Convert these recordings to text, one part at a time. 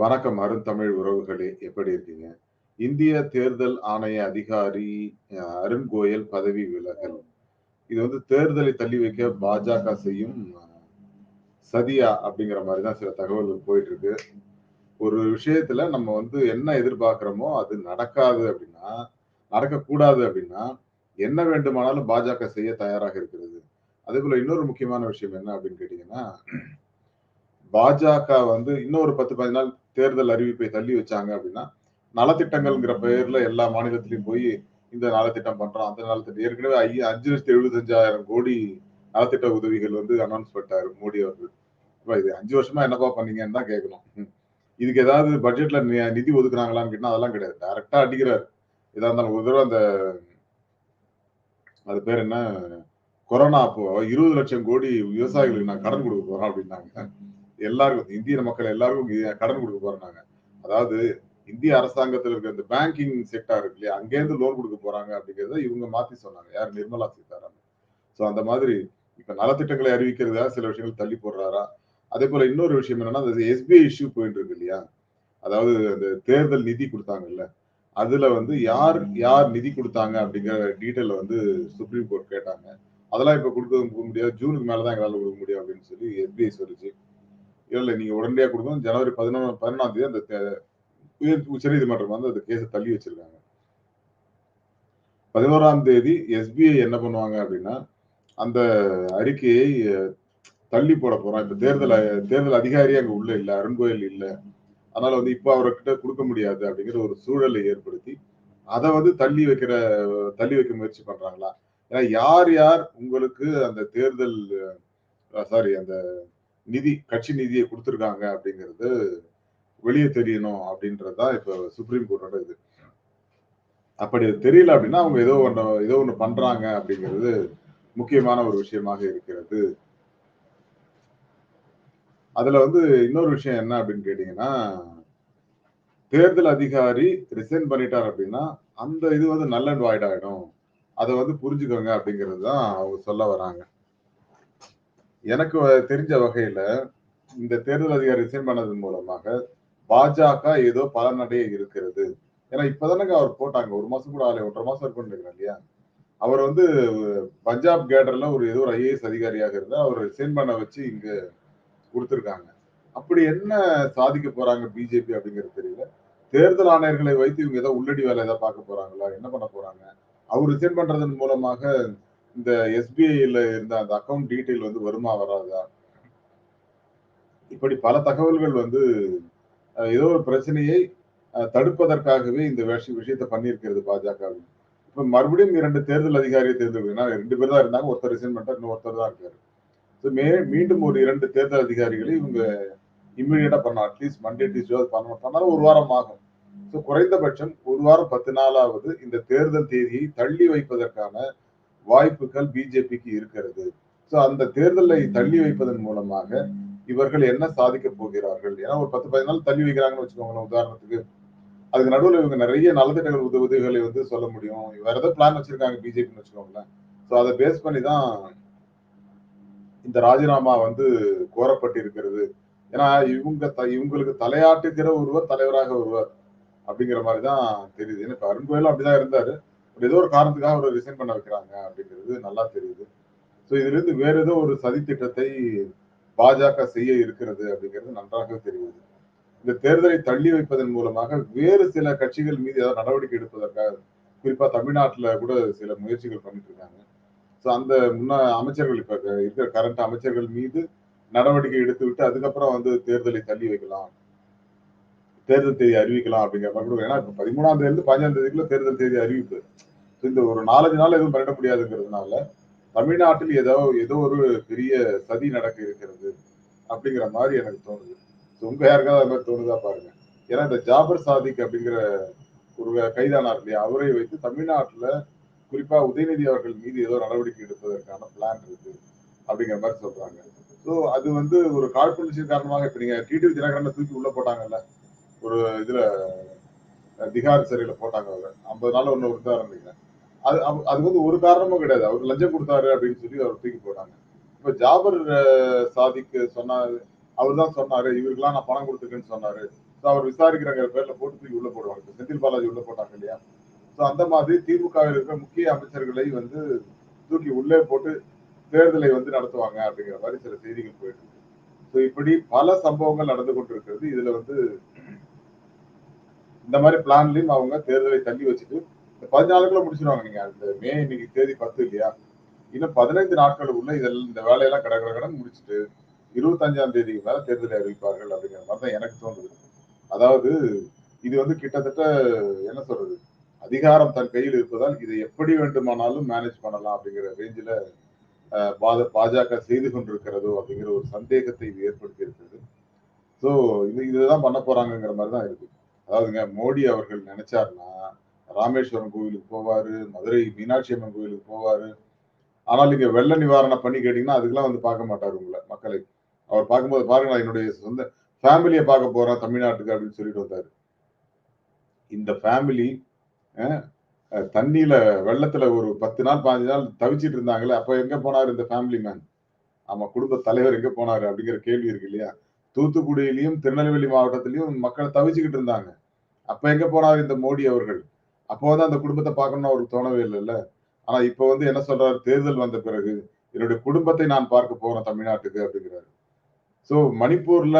வணக்கம் அருந்தமிழ் உறவுகளே. எப்படி இருக்கீங்க? இந்திய தேர்தல் ஆணைய அதிகாரி அருண் கோயல் பதவி விலகல். இது வந்து தேர்தலை தள்ளி வைக்க பாஜக செய்யும் சதியா அப்படிங்கிற மாதிரி தான் சில தகவல்கள் போயிட்டு இருக்கு ஒரு விஷயத்துல நம்ம வந்து என்ன எதிர்பார்க்கிறோமோ அது நடக்காது அப்படின்னா நடக்கக்கூடாது அப்படின்னா என்ன வேண்டுமானாலும் பாஜக செய்ய தயாராக இருக்கிறது. அதே போல இன்னொரு முக்கியமான விஷயம் என்ன அப்படின்னு கேட்டீங்கன்னா பாஜக வந்து இன்னொரு பத்து பதினாலு தேர்தல் அறிவிப்பை தள்ளி வச்சாங்க அப்படின்னா நலத்திட்டங்கள்ங்கிற பெயர்ல எல்லா மாநிலத்திலையும் போய் இந்த நலத்திட்டம் பண்றோம். அந்த நலத்திட்டம் ஏற்கனவே ஐய அஞ்சு லட்சத்தி எழுபத்தஞ்சாயிரம் கோடி நலத்திட்ட உதவிகள் வந்து அனௌன்ஸ் பண்ணிட்டாரு மோடி அவர்கள். அப்ப இது அஞ்சு வருஷமா என்னப்பா பண்ணீங்கன்னு தான் கேட்கணும். இதுக்கு ஏதாவது பட்ஜெட்ல நிதி ஒதுக்குறாங்களான்னு கேட்டா அதெல்லாம் கிடையாது. டைரக்டா அடிக்கிறாரு. எதா இருந்தாலும் ஒரு தடவை அந்த அது பேர் என்ன? கொரோனா அப்போ இருபது லட்சம் கோடி விவசாயிகளுக்கு நான் கடன் கொடுக்க போறோம் அப்படின்னாங்க. எல்லாருக்கும் இந்திய மக்கள் எல்லாருக்கும் கடன் கொடுக்க போறாங்க. அதாவது இந்திய அரசாங்கத்தில் இருக்கிற இந்த பேங்கிங் செக்டார் இருக்கு இல்லையா அங்கேருந்து லோன் கொடுக்க போறாங்க அப்படிங்கறத இவங்க மாத்தி சொன்னாங்க. யார்? நிர்மலா சீதாராமன். சோ அந்த மாதிரி இப்ப நலத்திட்டங்களை அறிவிக்கிறதா சில விஷயங்கள் தள்ளி போடுறாரா? அதே போல இன்னொரு விஷயம் என்னன்னா அந்த எஸ்பிஐ இஷ்யூ போயிட்டு இருக்கு இல்லையா? அதாவது அந்த தேர்தல் நிதி கொடுத்தாங்கல்ல அதுல வந்து யார் யார் நிதி கொடுத்தாங்க அப்படிங்கிற டீட்டெயில் வந்து சுப்ரீம் கோர்ட் கேட்டாங்க. அதெல்லாம் இப்ப கொடுக்க முடியாது. ஜூனுக்கு மேலதான் எங்களால் கொடுக்க முடியும் அப்படின்னு சொல்லி எஸ்பிஐ சொல்லிச்சு. இல்ல நீங்க உடனடியாக கொடுக்கணும். ஜனவரி பதினொன்று பதினொன்றாம் தேதி அந்த உயர் உயர் உச்சநீதிமன்றம் வந்து அந்த கேஸை தள்ளி வச்சிருக்காங்க. பதினோராம் தேதி எஸ்பிஐ என்ன பண்ணுவாங்க அப்படின்னா அந்த அறிக்கையை தள்ளி போட போறோம் இப்ப தேர்தல் தேர்தல் அதிகாரி அங்க உள்ள இல்ல அருண் கோயில் இல்ல. அதனால வந்து இப்ப அவர்கிட்ட கொடுக்க முடியாது அப்படிங்கிற ஒரு சூழலை ஏற்படுத்தி அதை வந்து தள்ளி வைக்கிற தள்ளி வைக்க முயற்சி பண்றாங்களா? ஏன்னா யார் யார் உங்களுக்கு அந்த தேர்தல் சாரி அந்த நிதி கட்சி நிதியை கொடுத்துருக்காங்க அப்படிங்கிறது வெளியே தெரியணும் அப்படின்றதுதான் இப்ப சுப்ரீம் கோர்ட்டோட இது. அப்படி அது தெரியல அப்படின்னா அவங்க ஏதோ ஒன்று ஏதோ ஒன்று பண்றாங்க அப்படிங்கிறது முக்கியமான ஒரு விஷயமாக இருக்கிறது. அதுல வந்து இன்னொரு விஷயம் என்ன அப்படின்னு கேட்டீங்கன்னா தேர்தல் அதிகாரி ரிசைன் பண்ணிட்டார் அப்படின்னா அந்த இது வந்து நல்ல அண்ட் வாய்ட் ஆயிடும் அதை வந்து புரிஞ்சுக்கோங்க அப்படிங்கிறது தான் அவங்க சொல்ல வராங்க. எனக்கு தெரிஞ்ச வகையில இந்த தேர்தல் அதிகாரி ரிசைன் பண்ணதன் மூலமாக பாஜக ஏதோ பலனடைய இருக்கிறது. ஏன்னா இப்பதானங்க அவர் போட்டாங்க. ஒரு மாசம் கூட ஆலை ஒன்றரை மாசம் இருக்கும்னு நினைக்கிறேன் இல்லையா? அவர் வந்து பஞ்சாப் கேடர்ல ஒரு ஏதோ ஒரு ஐஏஎஸ் அதிகாரியாக இருந்தா அவர் ரிசைன் பண்ண வச்சு இங்க கொடுத்துருக்காங்க. அப்படி என்ன சாதிக்க போறாங்க பிஜேபி அப்படிங்கிறது தெரியல. தேர்தல் ஆணையர்களை வைத்து இவங்க ஏதோ உள்ளடி வேலை ஏதாவது பார்க்க போறாங்களா? என்ன பண்ண போறாங்க? அவர் ரிசைன் பண்றதன் மூலமாக இந்த எஸ்பிஐல இருந்த அந்த அக்கௌண்ட் டீட்டெயில் வந்து வருமா வராதா? இப்படி பல தகவல்கள் வந்து ஏதோ ஒரு பிரச்சனையை தடுப்பதற்காகவே இந்த விஷ- விஷயத்தை பண்ணியிருக்கிறது பாஜக இப்ப மறுபடியும் இரண்டு தேர்தல் அதிகாரியை தேர்ந்தெடுக்கணும். ரெண்டு பேர் தான் இருந்தாங்க. ஒருத்தர் ரிசைன் பண்ணிட்டார் இன்னொருத்தர் ஒருத்தர் தான் இருக்காரு. மே மீண்டும் ஒரு இரண்டு தேர்தல் அதிகாரிகளை இவங்க இம்மிடியட்டா பண்ண அட்லீஸ்ட் மண்டே டியூஸ்டே பண்ணணும். பண்ணாலும் ஒரு வாரம் ஆகும். ஸோ குறைந்தபட்சம் ஒரு வாரம் பத்து நாளாவது இந்த தேர்தல் தேதியை தள்ளி வைப்பதற்கான வாய்ப்புகள் பிஜேபிக்கு இருக்கிறது. ஸோ அந்த தேர்தலை தள்ளி வைப்பதன் மூலமாக இவர்கள் என்ன சாதிக்க போகிறார்கள்? ஏன்னா ஒரு பத்து நாள் தள்ளி வைக்கிறாங்கன்னு வச்சுக்கோங்களேன் உதாரணத்துக்கு. அதுக்கு நடுவில் இவங்க நிறைய நலத்திட்டங்கள் உத உதவிகளை வந்து சொல்ல முடியும். வேற ஏதோ பிளான் வச்சிருக்காங்க பிஜேபின்னு வச்சுக்கோங்களேன். ஸோ அதை பேஸ் பண்ணி தான் இந்த ராஜினாமா வந்து கோரப்பட்டு இருக்கிறது ஏன்னா இவங்க த- இவங்களுக்கு தலையாட்டுகிற ஒருவர் தலைவராக ஒருவர் அப்படிங்கிற மாதிரி தான் தெரியுது. ஏன்னா இப்ப அருண் கோயிலும் அப்படிதான் இருந்தாரு. ஏதோ ஒரு காரணத்துக்காக அவரை ரிசைன் பண்ண வைக்கிறாங்க அப்படிங்கிறது நல்லா தெரியுது. ஸோ இதுல இருந்து வேற ஏதோ ஒரு சதி திட்டத்தை பாஜக செய்ய இருக்கிறது அப்படிங்கிறது நன்றாக தெரியுது. இந்த தேர்தலை தள்ளி வைப்பதன் மூலமாக வேறு சில கட்சிகள் மீது ஏதாவது நடவடிக்கை எடுப்பதற்காக குறிப்பா தமிழ்நாட்டுல கூட சில முயற்சிகள் பண்ணிட்டு இருக்காங்க. ஸோ அந்த முன்ன அமைச்சர்கள் இப்ப இருக்கிற கரண்ட் அமைச்சர்கள் மீது நடவடிக்கை எடுத்து விட்டு அதுக்கப்புறம் வந்து தேர்தலை தள்ளி வைக்கலாம். தேர்தல் தேதி அறிவிக்கலாம் அப்படிங்கிற மாதிரி கூட. ஏன்னா இப்போ பதிமூணாம் தேதி பதினஞ்சாம் தேதிக்குள்ள தேர்தல் தேதி அறிவிப்பு. இந்த ஒரு நாலஞ்சு நாள் எதுவும் பண்ணிட முடியாதுங்கிறதுனால தமிழ்நாட்டில் ஏதோ ஏதோ ஒரு பெரிய சதி நடக்க இருக்கிறது அப்படிங்கிற மாதிரி எனக்கு தோணுது. உங்க யாருக்காவது அது மாதிரி தோணுதா பாருங்க. ஏன்னா இந்த ஜாபர் சாதிக் அப்படிங்கிற ஒரு கைதானார் இல்லையா அவரை வைத்து தமிழ்நாட்டில் குறிப்பா உதயநிதி அவர்கள் மீது ஏதோ நடவடிக்கை எடுப்பதற்கான பிளான் இருக்கு அப்படிங்கிற மாதிரி சொல்றாங்க. ஸோ அது வந்து ஒரு காழ்ப்புணர்ச்சி காரணமாக இப்ப நீங்க டிடிவி தினகரனை தூக்கி உள்ள போட்டாங்கல்ல ஒரு இதுல திகார் சிறையில போட்டாங்க அவர். ஐம்பது நாள் ஒன்று இருந்தாரு நினைக்கிறேன். அது அவ- அது வந்து ஒரு காரணமும் கிடையாது. அவர் லஞ்சம் கொடுத்தாரு அப்படின்னு சொல்லி அவர் தூக்கி போட்டாங்க. இப்ப ஜாபர் சாதிக்கு சொன்னாரு. அவர் தான் சொன்னாரு இவருக்கெல்லாம் நான் பணம் கொடுத்துருக்கேன்னு சொன்னாரு. ஸோ அவர் விசாரிக்கிறங்கிற பேர்ல போட்டு தூக்கி உள்ள போடுவாங்க. இப்ப செந்தில் பாலாஜி உள்ள போட்டாங்க இல்லையா? ஸோ அந்த மாதிரி திமுகவில் இருக்கிற முக்கிய அமைச்சர்களை வந்து தூக்கி உள்ளே போட்டு தேர்தலை வந்து நடத்துவாங்க அப்படிங்கிற மாதிரி சில செய்திகள் போயிட்டு இருக்கு. ஸோ இப்படி பல சம்பவங்கள் நடந்து கொண்டிருக்கிறது. இதுல வந்து இந்த மாதிரி பிளான்லயும் அவங்க தேர்தலை தள்ளி வச்சுட்டு பதினாலுக்குள்ள முடிச்சிருவாங்க நீங்க. அந்த மே இன்னைக்கு தேதி பத்து இல்லையா? இன்னும் பதினைந்து நாட்களுக்குள்ள இதெல்லாம் இந்த வேலையெல்லாம் கடை கட கடன் முடிச்சுட்டு இருபத்தஞ்சாம் தேதிக்கு மேல தேர்தலை அறிவிப்பார்கள் அப்படிங்கிற மாதிரி தான் எனக்கு தோணுது அதாவது இது வந்து கிட்டத்தட்ட என்ன சொல்றது? அதிகாரம் தன் கையில் இருப்பதால் இதை எப்படி வேண்டுமானாலும் மேனேஜ் பண்ணலாம் அப்படிங்கிற ரேஞ்சில பாஜக செய்து கொண்டிருக்கிறதோ அப்படிங்கிற ஒரு சந்தேகத்தை இது ஏற்படுத்தி இருக்கிறது. ஸோ இது இதுதான் பண்ண போறாங்கிற மாதிரி தான் இருக்கு. அதாவதுங்க மோடி அவர்கள் நினைச்சாருன்னா ராமேஸ்வரம் கோவிலுக்கு போவாரு மதுரை மீனாட்சி அம்மன் கோவிலுக்கு போவாரு. ஆனால் இங்க வெள்ள நிவாரணம் பண்ணி கேட்டீங்கன்னா அதுக்கெல்லாம் வந்து பார்க்க மாட்டார் உங்களை மக்களை. அவர் பார்க்கும்போது பாருங்க நான் என்னுடைய சொந்த ஃபேமிலியை பார்க்க போறேன் தமிழ்நாட்டுக்கு அப்படின்னு சொல்லிட்டு வந்தார். இந்த ஃபேமிலி தண்ணியில வெள்ளத்துல ஒரு பத்து நாள் பாஞ்சு நாள் தவிச்சிட்டு இருந்தாங்களே அப்ப எங்க போனாரு இந்த ஃபேமிலி மேன் ஆமா குடும்ப தலைவர் எங்க போனாரு அப்படிங்கிற கேள்வி இருக்கு இல்லையா? தூத்துக்குடியிலையும் திருநெல்வேலி மாவட்டத்திலையும் மக்கள் தவிச்சுக்கிட்டு இருந்தாங்க. அப்ப எங்க போனாரு இந்த மோடி அவர்கள்? அப்போ வந்து அந்த குடும்பத்தை பார்க்கணும்னு அவருக்கு தோணவே இல்லைல்ல. ஆனா இப்ப வந்து என்ன சொல்றாரு? தேர்தல் வந்த பிறகு என்னுடைய குடும்பத்தை நான் பார்க்க போறேன் தமிழ்நாட்டுக்கு அப்படிங்கிறாரு. ஸோ மணிப்பூர்ல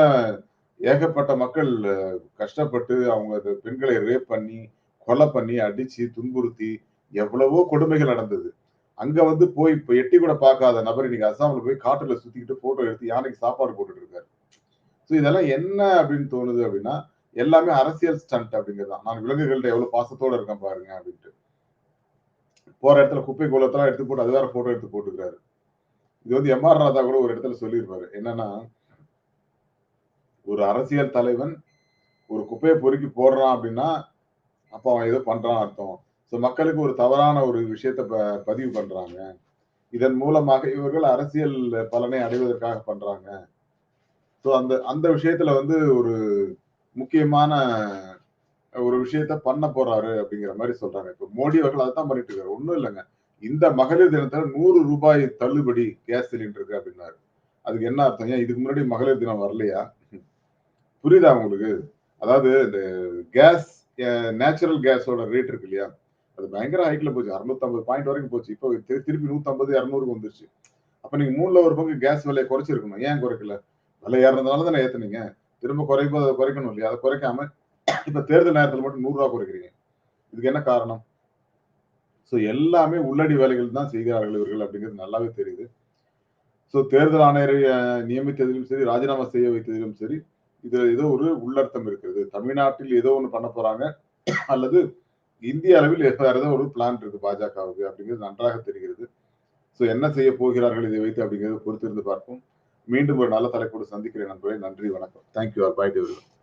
ஏகப்பட்ட மக்கள் கஷ்டப்பட்டு அவங்க பெண்களை ரேப் பண்ணி கொலை பண்ணி அடிச்சு துன்புறுத்தி எவ்வளவோ கொடுமைகள் நடந்தது. அங்க வந்து போய் இப்ப எட்டி கூட பார்க்காத நபர் இன்னைக்கு அசாமில் போய் காட்டுல சுத்திக்கிட்டு போட்டோ எடுத்து யானைக்கு சாப்பாடு போட்டுட்டு இருக்காரு. ஸோ இதெல்லாம் என்ன அப்படின்னு தோணுது அப்படின்னா எல்லாமே அரசியல் ஸ்டண்ட் அப்படிங்கிறது நான் விலங்குகள்கிட்ட எவ்வளவு பாசத்தோட இருக்கேன் பாருங்க அப்படின்ட்டு. போற இடத்துல குப்பை கோலத்தெல்லாம் எடுத்து போட்டு அது வேற போட்டோ எடுத்து போட்டுக்கிறாரு. இது வந்து எம் ஆர் ராதா கூட ஒரு இடத்துல சொல்லியிருப்பாரு. என்னன்னா ஒரு அரசியல் தலைவன் ஒரு குப்பையை பொறுக்கி போடுறான் அப்படின்னா அப்ப அவன் ஏதோ பண்றான் அர்த்தம். ஸோ மக்களுக்கு ஒரு தவறான ஒரு விஷயத்த ப பதிவு பண்றாங்க. இதன் மூலமாக இவர்கள் அரசியல் பலனை அடைவதற்காக பண்றாங்க. ஸோ அந்த அந்த விஷயத்துல வந்து ஒரு முக்கியமான ஒரு விஷயத்த பண்ண போறாரு அப்படிங்கிற மாதிரி சொல்றாங்க. இப்போ மோடி அவர்கள் அதை தான் பண்ணிட்டு இருக்காரு. ஒண்ணும் இல்லைங்க. இந்த மகளிர் தினத்துல நூறு ரூபாய் தள்ளுபடி கேஸ் சிலிண்டருக்கு அப்படின்னாரு. அதுக்கு என்ன அர்த்தம் ஏன் இதுக்கு முன்னாடி மகளிர் தினம் வரலையா? புரியுதா உங்களுக்கு? அதாவது இந்த கேஸ் நேச்சுரல் கேஸோட ரேட் இருக்கு இல்லையா? அது பயங்கர ஹைட்ல போச்சு. அறுநூத்தம்பது பாயிண்ட் வரைக்கும் போச்சு. இப்போ திருப்பி நூத்தம்பது இரநூறுக்கு வந்துருச்சு. அப்ப நீங்க மூணுல ஒரு பங்கு கேஸ் விலையை குறைச்சிருக்கணும். ஏன் குறைக்கல? விலை ஏறதுனால தானே ஏத்துனீங்க. திரும்ப குறைப்போது அதை குறைக்கணும் இல்லையா? அதை குறைக்காம இப்ப தேர்தல் நேரத்தில் மட்டும் நூறு ரூபா குறைக்கிறீங்க. இதுக்கு என்ன காரணம்? ஸோ எல்லாமே உள்ளடி வேலைகள் தான் செய்கிறார்கள் இவர்கள் அப்படிங்கிறது நல்லாவே தெரியுது. ஸோ தேர்தல் ஆணையரை நியமித்ததிலும் சரி ராஜினாமா செய்ய வைத்ததிலும் சரி இது ஏதோ ஒரு உள்ளர்த்தம் இருக்கிறது. தமிழ்நாட்டில் ஏதோ ஒன்று பண்ண போறாங்க அல்லது இந்திய அளவில் வேற ஏதோ ஒரு பிளான் இருக்கு பாஜகவுக்கு அப்படிங்கிறது நன்றாக தெரிகிறது. ஸோ என்ன செய்ய போகிறார்கள் இதை வைத்து அப்படிங்கிறத பொறுத்திருந்து பார்ப்போம். மீண்டும் ஒரு நல்ல தலைப்போடு சந்திக்கிறேன் நண்பர்களே. நன்றி வணக்கம். Thank you bye develop